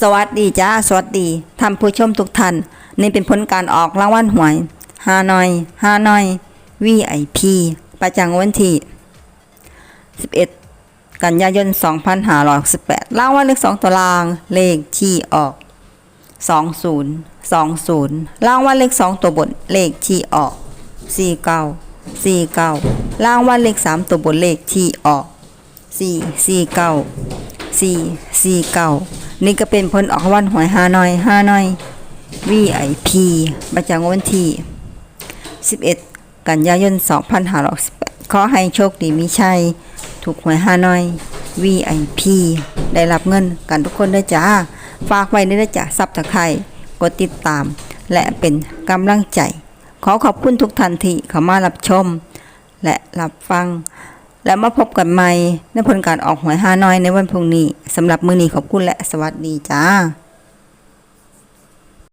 สวัสดีจ้า สวัสดีท่านผู้ชมทุกท่าน นี่เป็นผลการออกรางวัลหวยฮานอยฮานอย VIP ประจำวันที่ 11 กันยายน 2568รางวัลเลข2ตัวราง เลขที่ออก 20 20รางวัลเลข2ตัวบน เลขที่ออก 49 49รางวัลเลข3ตัวบน เลขที่ออก 4 49สี่สี่เก้า นี่ก็เป็นผลออกรางวันหวยฮานอยฮานอย VIP ประจำวันที่ 11 กันยายน 2518ขอให้โชคดีมีชัย ถูกหวยฮานอย VIP ได้รับเงินกันทุกคนด้วยจ้า ฝากไว้ด้วยจ้าซับตะไคร่กดติดตาม และเป็นกำลังใจ ขอขอบคุณทุกท่านที่เข้ามารับชม และรับฟัง แล้วมาพบกันใหม่ในผลการออกหวยฮานอยในวันพรุ่งนี้สำหรับมือนี้ขอบคุณและสวัสดีจ้า